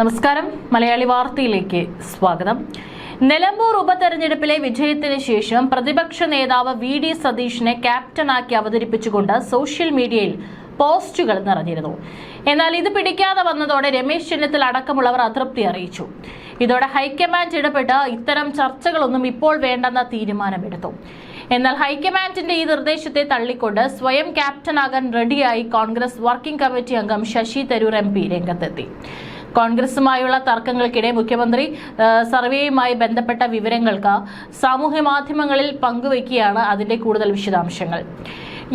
നമസ്കാരം. മലയാളി വാർത്തയിലേക്ക് സ്വാഗതം. നിലമ്പൂർ ഉപതെരഞ്ഞെടുപ്പിലെ വിജയത്തിന് ശേഷം പ്രതിപക്ഷ നേതാവ് വി ഡി സതീഷിനെ ക്യാപ്റ്റനാക്കി അവതരിപ്പിച്ചുകൊണ്ട് സോഷ്യൽ മീഡിയയിൽ പോസ്റ്റുകൾ നിറഞ്ഞിരുന്നു. എന്നാൽ ഇത് പിടിക്കാതെ വന്നതോടെ രമേശ് ചെന്നിത്തല അടക്കമുള്ളവർ അതൃപ്തി അറിയിച്ചു. ഇതോടെ ഹൈക്കമാൻഡ് ഇടപെട്ട് ഇത്തരം ചർച്ചകളൊന്നും ഇപ്പോൾ വേണ്ടെന്ന തീരുമാനമെടുത്തു. എന്നാൽ ഹൈക്കമാൻഡിന്റെ ഈ നിർദ്ദേശത്തെ തള്ളിക്കൊണ്ട് സ്വയം ക്യാപ്റ്റനാകാൻ റെഡിയായി കോൺഗ്രസ് വർക്കിംഗ് കമ്മിറ്റി അംഗം ശശി തരൂർ എം രംഗത്തെത്തി. കോൺഗ്രസുമായുള്ള തർക്കങ്ങൾക്കിടെ മുഖ്യമന്ത്രി സർവേയുമായി ബന്ധപ്പെട്ട വിവരങ്ങൾക്ക് സാമൂഹ്യ മാധ്യമങ്ങളിൽ പങ്കുവയ്ക്കുകയാണ് അതിന്റെ കൂടുതൽ വിശദാംശങ്ങൾ.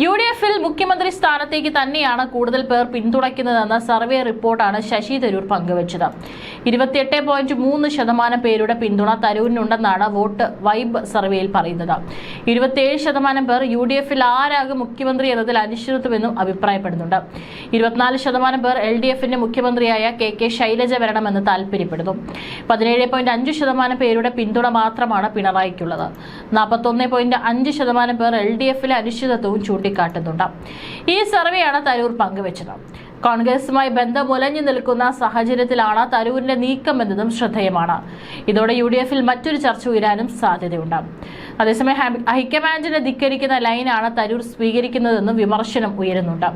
യു ഡി എഫിൽ മുഖ്യമന്ത്രി സ്ഥാനത്തേക്ക് തന്നെയാണ് കൂടുതൽ പേർ പിന്തുണയ്ക്കുന്നതെന്ന സർവേ റിപ്പോർട്ടാണ് ശശി തരൂർ പങ്കുവച്ചത്. ഇരുപത്തിയെട്ട് പോയിന്റ് മൂന്ന് ശതമാനം പേരുടെ പിന്തുണ തരൂരിനുണ്ടെന്നാണ് വോട്ട് വൈബ് സർവേയിൽ പറയുന്നത്. ഇരുപത്തിയേഴ് ശതമാനം പേർ യു ഡി എഫിൽ ആരാകും മുഖ്യമന്ത്രി എന്നതിൽ അനിശ്ചിതത്വമെന്നും അഭിപ്രായപ്പെടുന്നുണ്ട്. ഇരുപത്തിനാല് ശതമാനം പേർ എൽ ഡി എഫിന്റെ മുഖ്യമന്ത്രിയായ കെ കെ ശൈലജ വരണമെന്ന് താൽപര്യപ്പെടുന്നു പതിനേഴ് പോയിന്റ് അഞ്ച് ശതമാനം പേരുടെ പിന്തുണ മാത്രമാണ് പിണറായിക്കുള്ളത്. നാൽപ്പത്തൊന്ന് പോയിന്റ് അഞ്ച് ശതമാനം പേർ എൽ ഡി എഫിലെ അനിശ്ചിതത്വവും ചൂണ്ടിക്കാട്ടുന്നുണ്ട്. ഈ സർവേയാണ് തരൂർ പങ്കുവച്ചത്. കോൺഗ്രസുമായി ബന്ധം ഉലഞ്ഞു നിൽക്കുന്ന സാഹചര്യത്തിലാണ് തരൂരിന്റെ നീക്കം എന്നതും ശ്രദ്ധേയമാണ്. ഇതോടെ യു ഡി എഫിൽ മറ്റൊരു ചർച്ച ഉയരാനും സാധ്യതയുണ്ട്. അതേസമയം ഹൈക്കമാൻഡിനെ ധിക്കരിക്കുന്ന ലൈനാണ് തരൂർ സ്വീകരിക്കുന്നതെന്നും വിമർശനം ഉയരുന്നുണ്ട്.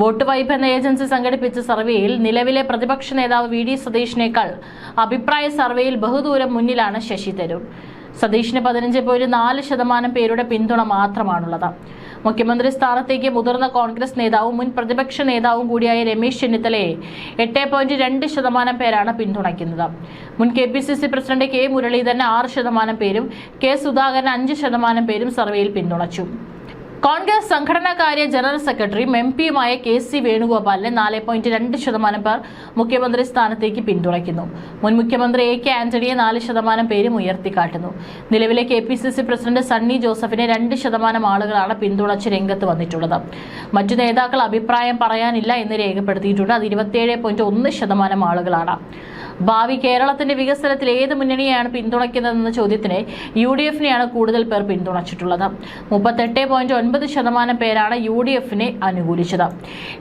വോട്ട് വൈബ് എന്ന ഏജൻസി സംഘടിപ്പിച്ച സർവേയിൽ നിലവിലെ പ്രതിപക്ഷ നേതാവ് വി ഡി സതീഷിനേക്കാൾ അഭിപ്രായ സർവേയിൽ ബഹുദൂരം മുന്നിലാണ് ശശി തരൂർ. സതീഷിന് പതിനഞ്ച് പോയിന്റ് നാല് ശതമാനം പേരുടെ പിന്തുണ മാത്രമാണുള്ളത്. മുഖ്യമന്ത്രി സ്ഥാനത്തേക്ക് മുതിർന്ന കോൺഗ്രസ് നേതാവും മുൻ പ്രതിപക്ഷ നേതാവും കൂടിയായ രമേശ് ചെന്നിത്തലയെ എട്ട് പോയിന്റ് രണ്ട് ശതമാനം പേരാണ് പിന്തുണയ്ക്കുന്നത്. മുൻ K P C C president K Muraleedharan ആറ് ശതമാനം പേരും കെ സുധാകരൻ അഞ്ച് ശതമാനം പേരും സർവേയിൽ പിന്തുണച്ചു. കോൺഗ്രസ് സംഘടനാകാര്യ ജനറൽ സെക്രട്ടറിയും എം പിയുമായ കെ സി വേണുഗോപാലിനെ നാല് പോയിന്റ് രണ്ട് ശതമാനം പേർ മുഖ്യമന്ത്രി സ്ഥാനത്തേക്ക് പിന്തുണയ്ക്കുന്നു. മുൻ മുഖ്യമന്ത്രി എ കെ ആന്റണിയെ നാല് ശതമാനം പേരും ഉയർത്തിക്കാട്ടുന്നു. നിലവിലെ K P C C president Sunny ജോസഫിനെ രണ്ട് ശതമാനം ആളുകളാണ് പിന്തുണച്ച് രംഗത്ത് വന്നിട്ടുള്ളത്. മറ്റു നേതാക്കൾ അഭിപ്രായം പറയാനില്ല എന്ന് രേഖപ്പെടുത്തിയിട്ടുണ്ട്. അത് ഇരുപത്തിയേഴ് പോയിന്റ് ഒന്ന് ശതമാനം ആളുകളാണ്. ഭാവി കേരളത്തിന്റെ വികസനത്തിൽ ഏത് മുന്നണിയെയാണ് പിന്തുണയ്ക്കുന്നതെന്ന ചോദ്യത്തിന് യു ഡി എഫിനെയാണ് കൂടുതൽ പേർ പിന്തുണച്ചിട്ടുള്ളത്. മുപ്പത്തെട്ട് പോയിന്റ് ഒൻപത് ശതമാനം പേരാണ് യു ഡി എഫിനെ അനുകൂലിച്ചത്.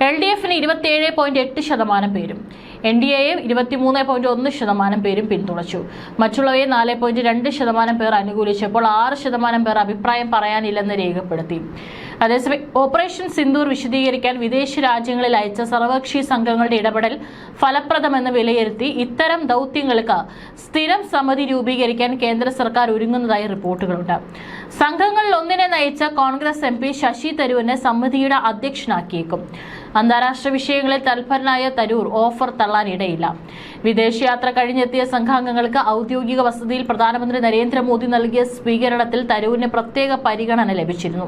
എൽ ഡി എഫിന് ഇരുപത്തിയേഴ് പോയിന്റ് എട്ട് ശതമാനം പേരും എൻ ഡി എയെ ഇരുപത്തിമൂന്ന് പോയിന്റ് ഒന്ന് ശതമാനം പേരും പിന്തുണച്ചു. മറ്റുള്ളവയെ നാല് പോയിന്റ് രണ്ട് ശതമാനം പേർ അനുകൂലിച്ചപ്പോൾ ആറ് ശതമാനം പേർ അഭിപ്രായം പറയാനില്ലെന്ന് രേഖപ്പെടുത്തി. അതേസമയം ഓപ്പറേഷൻ സിന്ദൂർ വിശദീകരിക്കാൻ വിദേശ രാജ്യങ്ങളിൽ അയച്ച സർവകക്ഷി സംഘങ്ങളുടെ ഇടപെടൽ ഫലപ്രദമെന്ന് വിലയിരുത്തി ഇത്തരം ദൗത്യങ്ങൾക്ക് സ്ഥിരം സമിതി രൂപീകരിക്കാൻ കേന്ദ്ര സർക്കാർ ഒരുങ്ങുന്നതായി റിപ്പോർട്ടുകളുണ്ട്. സംഘങ്ങളിൽ ഒന്നിനെ നയിച്ച കോൺഗ്രസ് എം ശശി തരൂരിനെ സമിതിയുടെ അധ്യക്ഷനാക്കിയേക്കും. അന്താരാഷ്ട്ര വിഷയങ്ങളിൽ തൽപരനായ തരൂർ ഓഫർ തള്ളാനിടയില്ല. വിദേശയാത്ര കഴിഞ്ഞെത്തിയ സംഘാംഗങ്ങൾക്ക് ഔദ്യോഗിക വസതിയിൽ പ്രധാനമന്ത്രി നരേന്ദ്രമോദി നൽകിയ സ്വീകരണത്തിൽ തരൂരിന് പ്രത്യേക പരിഗണന ലഭിച്ചിരുന്നു.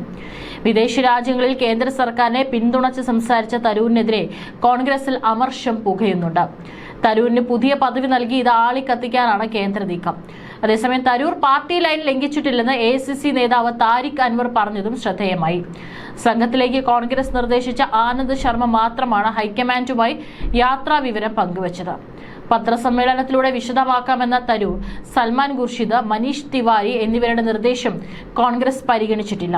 വിദേശ രാജ്യങ്ങളിൽ കേന്ദ്ര സർക്കാരിനെ പിന്തുണച്ച് സംസാരിച്ച തരൂരിനെതിരെ കോൺഗ്രസിൽ അമർഷം പുകയുന്നുണ്ട്. തരൂരിന് പുതിയ പദവി നൽകി ഇത് ആളിക്കത്തിക്കാനാണ് കേന്ദ്ര നീക്കം. അതേസമയം തരൂർ പാർട്ടി ലൈൻ ലംഘിച്ചിട്ടില്ലെന്ന് എ നേതാവ് താരിഖ് അൻവർ പറഞ്ഞതും ശ്രദ്ധേയമായി. സംഘത്തിലേക്ക് കോൺഗ്രസ് നിർദ്ദേശിച്ച ആനന്ദ് ശർമ്മ മാത്രമാണ് ഹൈക്കമാൻഡുമായി യാത്രാ വിവരം പങ്കുവച്ചത്. പത്രസമ്മേളനത്തിലൂടെ വിശദമാക്കാമെന്ന തരൂർ സൽമാൻ ഖുർഷിദ് മനീഷ് തിവാരി എന്നിവരുടെ നിർദ്ദേശം കോൺഗ്രസ് പരിഗണിച്ചിട്ടില്ല.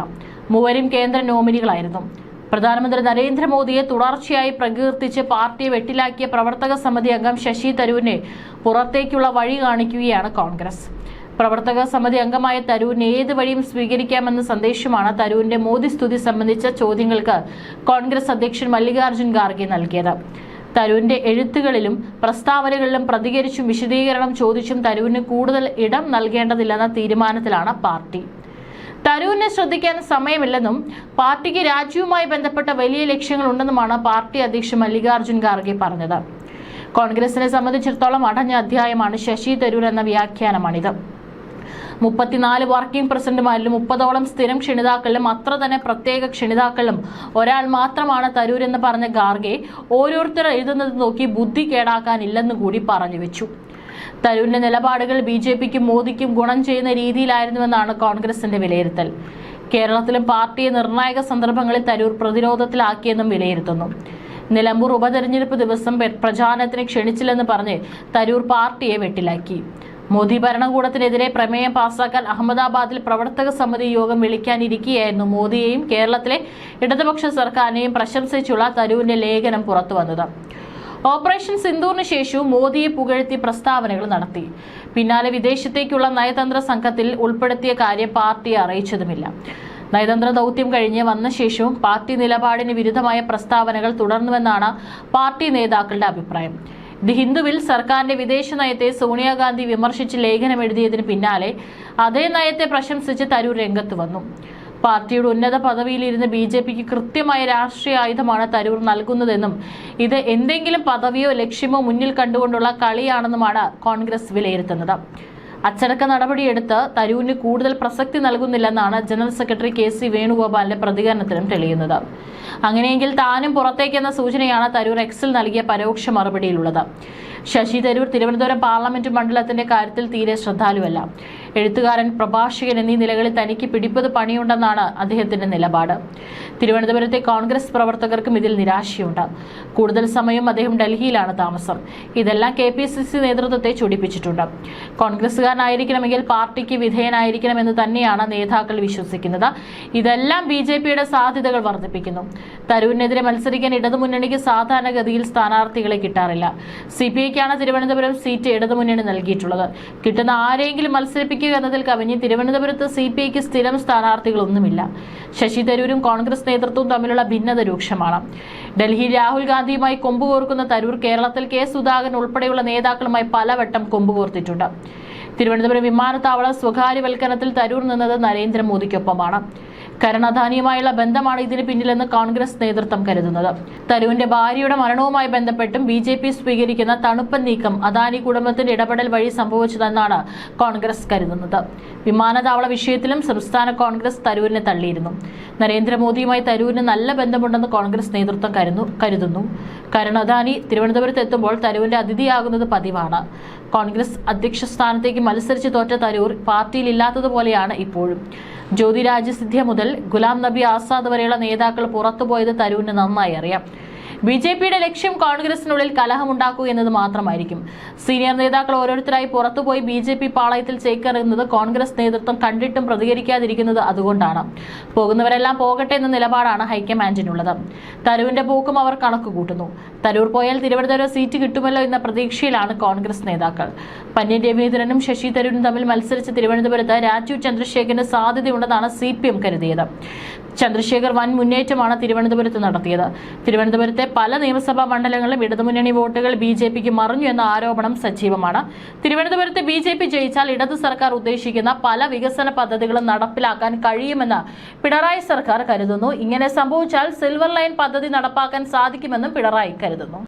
മൂവരും കേന്ദ്ര നോമിനികളായിരുന്നു. പ്രധാനമന്ത്രി നരേന്ദ്രമോദിയെ തുടർച്ചയായി പ്രകീർത്തിച്ച് പാർട്ടിയെ വെട്ടിലാക്കിയ പ്രവർത്തക സമിതി അംഗം ശശി തരൂരിനെ പുറത്തേക്കുള്ള വഴി കാണിക്കുകയാണ് കോൺഗ്രസ്. പ്രവർത്തക സമിതി അംഗമായ തരൂരിനെ ഏത് വഴിയും സ്വീകരിക്കാമെന്ന സന്ദേശമാണ് തരൂരിന്റെ മോദി സ്തുതി സംബന്ധിച്ച ചോദ്യങ്ങൾക്ക് കോൺഗ്രസ് അധ്യക്ഷൻ മല്ലികാർജുൻ ഖാർഗെ നൽകിയത്. തരൂരിന്റെ എഴുത്തുകളിലും പ്രസ്താവനകളിലും പ്രതികരിച്ചും വിശദീകരണം ചോദിച്ചും തരൂരിന് കൂടുതൽ ഇടം നൽകേണ്ടതില്ലെന്ന തീരുമാനത്തിലാണ് പാർട്ടി. തരൂരിനെ ശ്രദ്ധിക്കാൻ സമയമില്ലെന്നും പാർട്ടിക്ക് രാജ്യവുമായി ബന്ധപ്പെട്ട വലിയ ലക്ഷ്യങ്ങൾ ഉണ്ടെന്നുമാണ് പാർട്ടി അധ്യക്ഷൻ മല്ലികാർജുൻ ഖാർഗെ പറഞ്ഞത്. കോൺഗ്രസിനെ സംബന്ധിച്ചിടത്തോളം അടഞ്ഞ അധ്യായമാണ് ശശി തരൂർ എന്ന വ്യാഖ്യാനമാണിത്. മുപ്പത്തിനാല് വർക്കിംഗ് പ്രസിഡന്റുമാരിലും മുപ്പതോളം സ്ഥിരം ക്ഷണിതാക്കളിലും അത്ര തന്നെ പ്രത്യേക ക്ഷണിതാക്കളിലും ഒരാൾ മാത്രമാണ് തരൂർ എന്ന് പറഞ്ഞ ഗാർഗെ ഓരോരുത്തർ എഴുതുന്നത് നോക്കി ബുദ്ധി കേടാക്കാനില്ലെന്ന് കൂടി പറഞ്ഞു വെച്ചു. തരൂരിന്റെ നിലപാടുകൾ ബി ജെ പിക്കും മോദിക്കും ഗുണം ചെയ്യുന്ന രീതിയിലായിരുന്നുവെന്നാണ് കോൺഗ്രസിന്റെ വിലയിരുത്തൽ. കേരളത്തിലും പാർട്ടിയെ നിർണായക സന്ദർഭങ്ങളിൽ തരൂർ പ്രതിരോധത്തിലാക്കിയെന്നും വിലയിരുത്തുന്നു. നിലമ്പൂർ ഉപതെരഞ്ഞെടുപ്പ് ദിവസം പ്രചാരണത്തിന് ക്ഷണിച്ചില്ലെന്ന് പറഞ്ഞ് തരൂർ പാർട്ടിയെ വെട്ടിലാക്കി. മോദി ഭരണകൂടത്തിനെതിരെ പ്രമേയം പാസാക്കാൻ അഹമ്മദാബാദിൽ പ്രവർത്തക സമിതി യോഗം വിളിക്കാനിരിക്കെയായിരുന്നു മോദിയെയും കേരളത്തിലെ ഇടതുപക്ഷ സർക്കാരിനെയും പ്രശംസിച്ചുള്ള തരൂരിന്റെ ലേഖനം പുറത്തുവന്നത്. ഓപ്പറേഷൻ സിന്ദൂറിന് ശേഷവും മോദിയെ പുകഴ്ത്തി പ്രസ്താവനകൾ നടത്തി. പിന്നാലെ വിദേശത്തേക്കുള്ള നയതന്ത്ര സംഘത്തിൽ ഉൾപ്പെടുത്തിയ കാര്യം പാർട്ടി അറിയിച്ചതുമില്ല. നയതന്ത്ര ദൗത്യം കഴിഞ്ഞ് വന്ന ശേഷവും പാർട്ടി നിലപാടിന് വിരുദ്ധമായ പ്രസ്താവനകൾ തുടർന്നുവെന്നാണ് പാർട്ടി നേതാക്കളുടെ അഭിപ്രായം. ദി ഹിന്ദുവിൽ സർക്കാരിന്റെ വിദേശ നയത്തെ സോണിയാഗാന്ധി വിമർശിച്ച് ലേഖനം എഴുതിയതിന് പിന്നാലെ അതേ നയത്തെ പ്രശംസിച്ച് തരൂർ രംഗത്ത് വന്നു. പാർട്ടിയുടെ ഉന്നത പദവിയിലിരുന്ന് ബി ജെ പിക്ക് കൃത്യമായ രാഷ്ട്രീയ ആയുധമാണ് തരൂർ നൽകുന്നതെന്നും ഇത് എന്തെങ്കിലും പദവിയോ ലക്ഷ്യമോ മുന്നിൽ കണ്ടുകൊണ്ടുള്ള കളിയാണെന്നുമാണ് കോൺഗ്രസ് വിലയിരുത്തുന്നത്. അച്ചടക്ക നടപടിയെടുത്ത് തരൂരിന് കൂടുതൽ പ്രസക്തി നൽകുന്നില്ലെന്നാണ് ജനറൽ സെക്രട്ടറി കെ സി വേണുഗോപാലിന്റെ പ്രതികരണത്തിലും തെളിയുന്നത്. അങ്ങനെയെങ്കിൽ താനും പുറത്തേക്കെന്ന സൂചനയാണ് തരൂർ എക്സിൽ നൽകിയ പരോക്ഷ മറുപടിയിലുള്ളത്. ശശി തരൂർ തിരുവനന്തപുരം പാർലമെന്റ് മണ്ഡലത്തിന്റെ കാര്യത്തിൽ തീരെ ശ്രദ്ധാലുവല്ല. എഴുത്തുകാരൻ പ്രഭാഷകൻ എന്നീ നിലകളിൽ തനിക്ക് പിടിപ്പത് പണിയുണ്ടെന്നാണ് അദ്ദേഹത്തിന്റെ നിലപാട്. തിരുവനന്തപുരത്തെ കോൺഗ്രസ് പ്രവർത്തകർക്കും ഇതിൽ നിരാശയുണ്ട്. കൂടുതൽ സമയം അദ്ദേഹം ഡൽഹിയിലാണ് താമസം. ഇതെല്ലാം കെ പി സി സി നേതൃത്വത്തെ ചൊടിപ്പിച്ചിട്ടുണ്ട്. കോൺഗ്രസ്സുകാരനായിരിക്കണമെങ്കിൽ പാർട്ടിക്ക് വിധേയനായിരിക്കണം എന്ന് തന്നെയാണ് നേതാക്കൾ വിശ്വസിക്കുന്നത്. ഇതെല്ലാം ബി ജെ പിയുടെ സാധ്യതകൾ വർദ്ധിപ്പിക്കുന്നു. തരൂരിനെതിരെ മത്സരിക്കാൻ ഇടതുമുന്നണിക്ക് സാധാരണഗതിയിൽ സ്ഥാനാർത്ഥികളെ കിട്ടാറില്ല. സി പി ഐക്കാണ് തിരുവനന്തപുരം സീറ്റ് ഇടതുമുന്നണി നൽകിയിട്ടുള്ളത്. കിട്ടുന്ന ആരെങ്കിലും മത്സരിപ്പിക്കുക എന്നതിൽ കവിഞ്ഞ് തിരുവനന്തപുരത്ത് സി പി ഐക്ക് സ്ഥിരം സ്ഥാനാർത്ഥികളൊന്നുമില്ല. ശശി തരൂരും കോൺഗ്രസ് നേതൃത്വവും തമ്മിലുള്ള ഭിന്നത രൂക്ഷമാണ്. ഡൽഹി രാഹുൽ ഗാന്ധിയുമായി കൊമ്പുകോർക്കുന്ന തരൂർ കേരളത്തിൽ കെ സുധാകരൻ ഉൾപ്പെടെയുള്ള നേതാക്കളുമായി പലവട്ടം കൊമ്പുകോർത്തിട്ടുണ്ട് തിരുവനന്തപുരം വിമാനത്താവളം സ്വകാര്യവൽക്കരണത്തിൽ തരൂർ നിന്നത് നരേന്ദ്രമോദിക്കൊപ്പമാണ്. കരൺ അദാനിയുമായുള്ള ബന്ധമാണ് ഇതിന് പിന്നിലെന്ന് കോൺഗ്രസ് നേതൃത്വം കരുതുന്നത്. തരുവിന്റെ ഭാര്യയുടെ മരണവുമായി ബന്ധപ്പെട്ടും ബി ജെ പി സ്വീകരിക്കുന്ന തണുപ്പൻ നീക്കം അദാനി കുടുംബത്തിന്റെ ഇടപെടൽ വഴി സംഭവിച്ചതെന്നാണ് കോൺഗ്രസ് കരുതുന്നത്. വിമാനത്താവള വിഷയത്തിലും സംസ്ഥാന കോൺഗ്രസ് തരൂരിനെ തള്ളിയിരുന്നു. നരേന്ദ്രമോദിയുമായി തരൂരിന് നല്ല ബന്ധമുണ്ടെന്ന് കോൺഗ്രസ് നേതൃത്വം കരുന്നു കരുതുന്നു. അദാനി തിരുവനന്തപുരത്ത് എത്തുമ്പോൾ തരൂരിന്റെ അതിഥിയാകുന്നത് പതിവാണ്. കോൺഗ്രസ് അധ്യക്ഷ സ്ഥാനത്തേക്ക് മത്സരിച്ച് തോറ്റ തരൂർ പാർട്ടിയിൽ ഇല്ലാത്തതുപോലെയാണ് ഇപ്പോഴും. ജ്യോതിരാജ് സിന്ധ്യ മുതൽ ഗുലാം നബി ആസാദ് വരെയുള്ള നേതാക്കൾ പുറത്തുപോയത് തരൂരിന് നന്നായി അറിയാം. ബി ജെ പിയുടെ ലക്ഷ്യം കോൺഗ്രസിനുള്ളിൽ കലഹമുണ്ടാക്കുക എന്നത് മാത്രമായിരിക്കും. സീനിയർ നേതാക്കൾ ഓരോരുത്തരായി പുറത്തുപോയി ബി ജെ പി പാളയത്തിൽ ചേക്കേറുന്നത് കോൺഗ്രസ് നേതൃത്വം കണ്ടിട്ടും പ്രതികരിക്കാതിരിക്കുന്നത് അതുകൊണ്ടാണ്. പോകുന്നവരെല്ലാം പോകട്ടെ എന്ന നിലപാടാണ് ഹൈക്കമാൻഡിനുള്ളത്. തരൂരിന്റെ പോക്കും അവർ കണക്ക് കൂട്ടുന്നു തരൂർ പോയാൽ തിരുവനന്തപുരം സീറ്റ് കിട്ടുമല്ലോ എന്ന പ്രതീക്ഷയിലാണ് കോൺഗ്രസ് നേതാക്കൾ. പന്നി രവീന്ദ്രനും ശശി തരൂരും തമ്മിൽ മത്സരിച്ച് തിരുവനന്തപുരത്ത് രാജീവ് ചന്ദ്രശേഖരന് സാധ്യതയുണ്ടെന്നാണ് സി പി എം കരുതിയത്. ചന്ദ്രശേഖർ വൻ മുന്നേറ്റമാണ് തിരുവനന്തപുരത്ത് നടത്തിയത്. തിരുവനന്തപുരത്തെ പല നിയമസഭാ മണ്ഡലങ്ങളിലും ഇടതുമുന്നണി വോട്ടുകൾ ബി ജെ പിക്ക് മറിഞ്ഞു എന്ന ആരോപണം സജീവമാണ്. തിരുവനന്തപുരത്ത് ബി ജെ പി ജയിച്ചാൽ ഇടതു സർക്കാർ ഉദ്ദേശിക്കുന്ന പല വികസന പദ്ധതികളും നടപ്പിലാക്കാൻ കഴിയുമെന്ന് പിണറായി സർക്കാർ കരുതുന്നു. ഇങ്ങനെ സംഭവിച്ചാൽ സിൽവർ ലൈൻ പദ്ധതി നടപ്പാക്കാൻ സാധിക്കുമെന്നും പിണറായി കരുതുന്നു.